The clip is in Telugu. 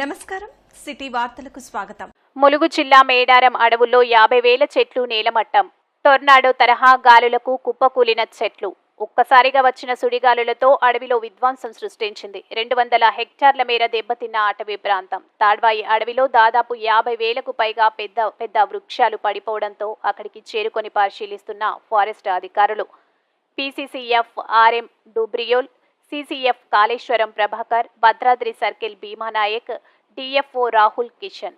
నమస్కారం. సిటీ వార్తలకు స్వాగతం. ములుగు జిల్లా మేడారం అడవుల్లో యాభై వేల చెట్లు నేలమట్టం. టొర్నాడో తరహా గాలులకు కుప్పకూలిన చెట్లు. ఒక్కసారిగా వచ్చిన సుడిగాలులతో అడవిలో విధ్వంసం సృష్టించింది. రెండు వందల హెక్టార్ల మేర దెబ్బతిన్న అటవీ ప్రాంతం తాడ్వాయి అడవిలో దాదాపు యాభై వేలకు పైగా పెద్ద పెద్ద వృక్షాలు పడిపోవడంతో అక్కడికి చేరుకొని పరిశీలిస్తున్న ఫారెస్ట్ అధికారులు. PCCF RM Dobriyal CCF Kaleshwaram Prabhakar Bhadradri circle Bhimanayak DFO Rahul Kishan